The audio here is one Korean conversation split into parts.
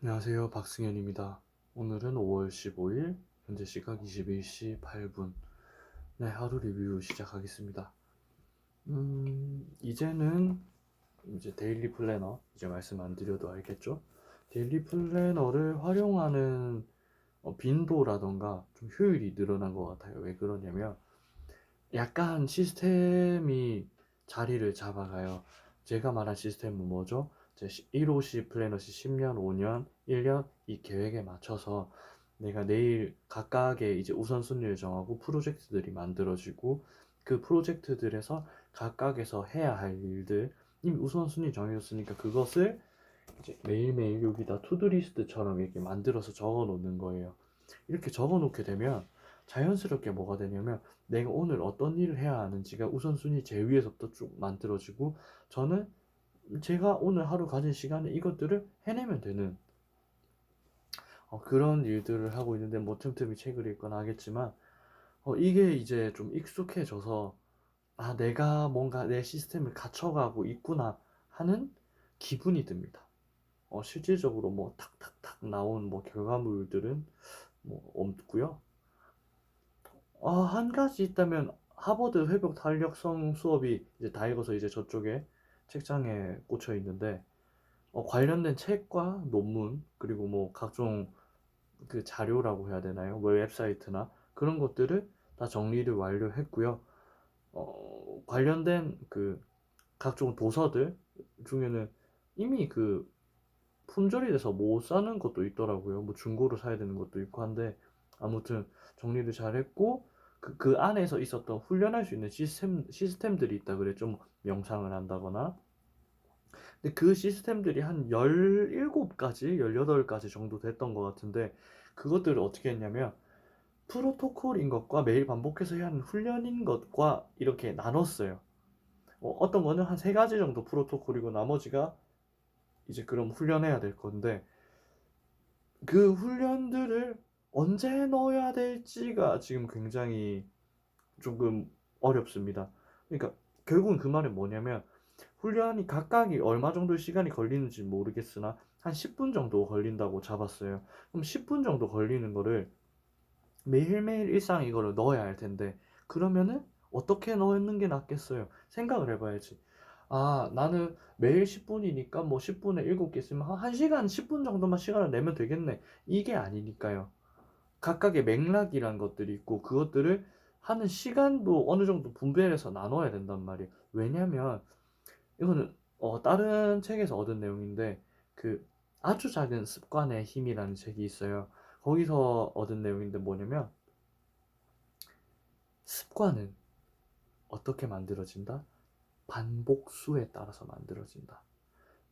안녕하세요. 박승현입니다. 오늘은 5월 15일, 현재 시각 21시 8분. 네, 하루 리뷰 시작하겠습니다. 음, 이제는 이제 데일리 플래너, 이제 말씀 안 드려도 알겠죠? 데일리 플래너를 활용하는 어, 빈도라던가 좀 효율이 늘어난 것 같아요. 왜 그러냐면, 약간 시스템이 자리를 잡아가요. 제가 말한 시스템은 뭐죠? 제 1호시 플래너시 10년, 5년, 1년 이 계획에 맞춰서 내가 내일 각각의 이제 우선순위를 정하고 프로젝트들이 만들어지고 그 프로젝트들에서 각각에서 해야 할 일들 이미 우선순위 정해졌으니까 그것을 이제 매일매일 여기다 투두리스트처럼 이렇게 만들어서 적어 놓는 거예요. 이렇게 적어 놓게 되면 자연스럽게 뭐가 되냐면 내가 오늘 어떤 일을 해야 하는지가 우선순위 제일 위에서부터 쭉 만들어지고 저는 제가 오늘 하루 가진 시간에 이것들을 해내면 되는 어, 그런 일들을 하고 있는데 뭐 틈틈이 책을 읽거나 하겠지만 어, 이게 이제 좀 익숙해져서 아 내가 뭔가 내 시스템을 갖춰가고 있구나 하는 기분이 듭니다. 어, 실질적으로 뭐 탁탁탁 나온 뭐 결과물들은 뭐 없고요. 아, 한 가지 있다면 하버드 회복 탄력성 수업이 이제 다 읽어서 이제 저쪽에 책장에 꽂혀 있는데 어, 관련된 책과 논문 그리고 뭐 각종 그 자료라고 해야 되나요? 뭐 웹사이트나 그런 것들을 다 정리를 완료했고요. 어, 관련된 그 각종 도서들 중에는 이미 그 품절이 돼서 못 사는 것도 있더라고요. 뭐 중고로 사야 되는 것도 있고 한데 아무튼 정리를 잘 했고 그, 그 안에서 있었던 훈련할 수 있는 시스템, 시스템들이 있다 그랬죠. 뭐 명상을 한다거나. 근데 그 시스템들이 한 17가지, 18가지 정도 됐던 것 같은데 그것들을 어떻게 했냐면 프로토콜인 것과 매일 반복해서 해야 하는 훈련인 것과 이렇게 나눴어요. 어, 어떤 거는 한 세 가지 정도 프로토콜이고 나머지가 이제 그럼 훈련해야 될 건데 그 훈련들을 언제 넣어야 될지가 지금 굉장히 조금 어렵습니다. 그러니까 결국은 그 말은 뭐냐면 훈련이 각각이 얼마 정도 시간이 걸리는지 모르겠으나 한 10분 정도 걸린다고 잡았어요. 그럼 10분 정도 걸리는 거를 매일매일 일상 이거를 넣어야 할 텐데 그러면은 어떻게 넣는 게 낫겠어요? 생각을 해봐야지. 아, 나는 매일 10분이니까 뭐 10분에 7개 쓰면 한 1시간 10분 정도만 시간을 내면 되겠네. 이게 아니니까요. 각각의 맥락이란 것들이 있고 그것들을 하는 시간도 어느 정도 분배해서 나눠야 된단 말이에요. 왜냐면 이거는 어, 다른 책에서 얻은 내용인데 그 아주 작은 습관의 힘이라는 책이 있어요. 거기서 얻은 내용인데 뭐냐면 습관은 어떻게 만들어진다? 반복수에 따라서 만들어진다.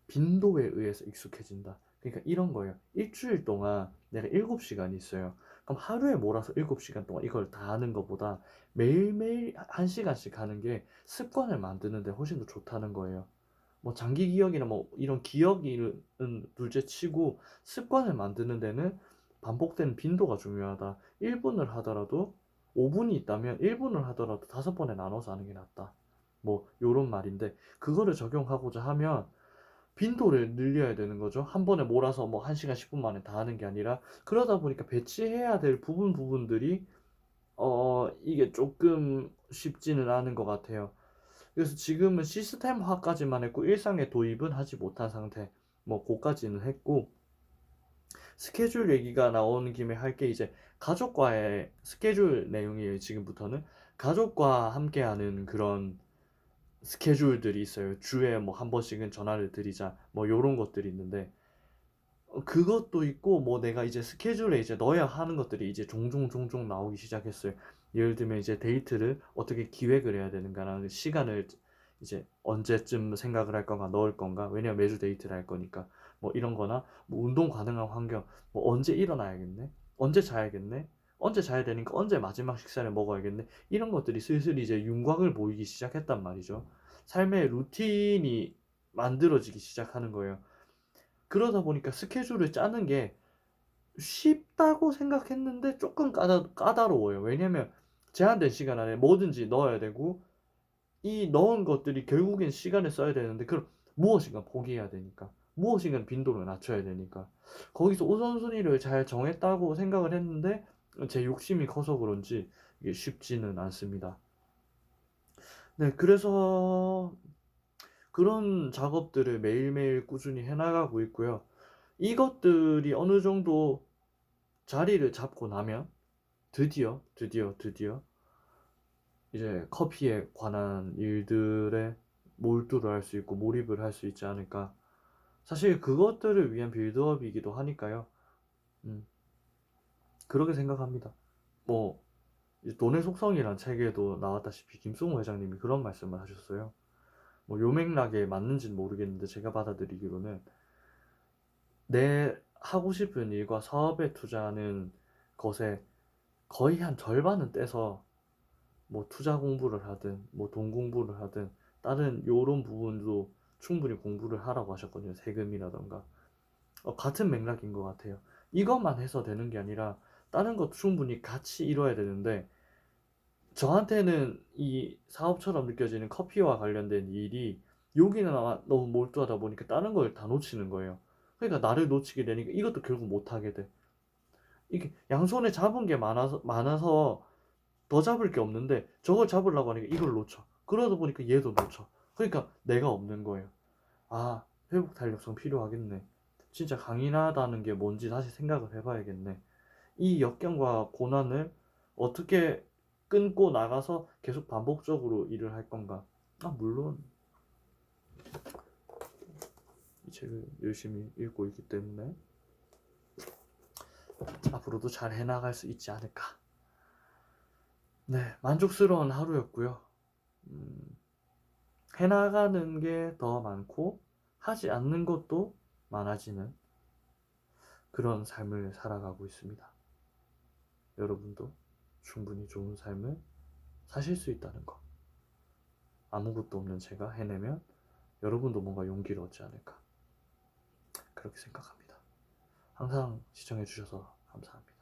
빈도에 의해서 익숙해진다. 그러니까 이런 거예요. 일주일 동안 내가 7시간이 있어요. 그럼 하루에 몰아서 7시간 동안 이걸 다 하는 것보다 매일매일 1시간씩 하는 게 습관을 만드는데 훨씬 더 좋다는 거예요. 뭐 장기 기억이나 뭐 이런 기억은 둘째 치고 습관을 만드는 데는 반복되는 빈도가 중요하다. 1분을 하더라도 5분이 있다면 1분을 하더라도 다섯 번에 나눠서 하는 게 낫다. 뭐 요런 말인데 그거를 적용하고자 하면 빈도를 늘려야 되는 거죠. 한 번에 몰아서 뭐 1시간 10분 만에 다 하는 게 아니라 그러다 보니까 배치해야 될 부분 부분들이 어 이게 조금 쉽지는 않은 것 같아요. 그래서 지금은 시스템화까지만 했고 일상의 도입은 하지 못한 상태. 뭐 고까지는 했고 스케줄 얘기가 나오는 김에 할 게 이제 가족과의 스케줄 내용이에요. 지금부터는 가족과 함께하는 그런 스케줄들이 있어요. 주에 뭐 한 번씩은 전화를 드리자. 뭐 요런 것들이 있는데 어, 그것도 있고 뭐 내가 이제 스케줄에 이제 넣어야 하는 것들이 이제 종종 종종 나오기 시작했어요. 예를 들면 이제 데이트를 어떻게 기획을 해야 되는가라는 시간을 이제 언제쯤 생각을 할 건가 넣을 건가 왜냐면 매주 데이트를 할 거니까 뭐 이런 거나 뭐 운동 가능한 환경 뭐 언제 일어나야겠네 언제 자야겠네 언제 자야 되니까 언제 마지막 식사를 먹어야겠네? 이런 것들이 슬슬 이제 윤곽을 보이기 시작했단 말이죠. 삶의 루틴이 만들어지기 시작하는 거예요. 그러다 보니까 스케줄을 짜는 게 쉽다고 생각했는데 조금 까다, 까다로워요. 왜냐면 제한된 시간 안에 뭐든지 넣어야 되고 이 넣은 것들이 결국엔 시간을 써야 되는데 그럼 무엇인가 포기해야 되니까 무엇인가 빈도를 낮춰야 되니까. 거기서 우선순위를 잘 정했다고 생각을 했는데 제 욕심이 커서 그런지 이게 쉽지는 않습니다. 네, 그래서 그런 작업들을 매일매일 꾸준히 해나가고 있고요. 이것들이 어느 정도 자리를 잡고 나면 드디어, 드디어, 드디어 이제 커피에 관한 일들에 몰두를 할 수 있고 몰입을 할 수 있지 않을까. 사실 그것들을 위한 빌드업이기도 하니까요. 음, 그렇게 생각합니다. 뭐, 돈의 속성이란 책에도 나왔다시피 김승호 회장님이 그런 말씀을 하셨어요. 뭐, 요 맥락에 맞는지는 모르겠는데 제가 받아들이기로는 내 하고 싶은 일과 사업에 투자하는 것에 거의 한 절반은 떼서 뭐 투자 공부를 하든 뭐 돈 공부를 하든 다른 요런 부분도 충분히 공부를 하라고 하셨거든요. 세금이라던가. 어, 같은 맥락인 것 같아요. 이것만 해서 되는 게 아니라 다른 것도 충분히 같이 이뤄야 되는데 저한테는 이 사업처럼 느껴지는 커피와 관련된 일이 여기는 너무 몰두하다 보니까 다른 걸 다 놓치는 거예요. 그러니까 나를 놓치게 되니까 이것도 결국 못 하게 돼. 이게 양손에 잡은 게 많아서 많아서 더 잡을 게 없는데 저걸 잡으려고 하니까 이걸 놓쳐. 그러다 보니까 얘도 놓쳐. 그러니까 내가 없는 거예요. 아, 회복 탄력성 필요하겠네. 진짜 강인하다는 게 뭔지 다시 생각을 해봐야겠네. 이 역경과 고난을 어떻게 끊고 나가서 계속 반복적으로 일을 할 건가? 아, 물론 이 책을 열심히 읽고 있기 때문에 앞으로도 잘 해나갈 수 있지 않을까. 네, 만족스러운 하루였고요. 음, 해나가는 게 더 많고 하지 않는 것도 많아지는 그런 삶을 살아가고 있습니다. 여러분도 충분히 좋은 삶을 사실 수 있다는 거. 아무것도 없는 제가 해내면 여러분도 뭔가 용기를 얻지 않을까. 그렇게 생각합니다. 항상 시청해주셔서 감사합니다.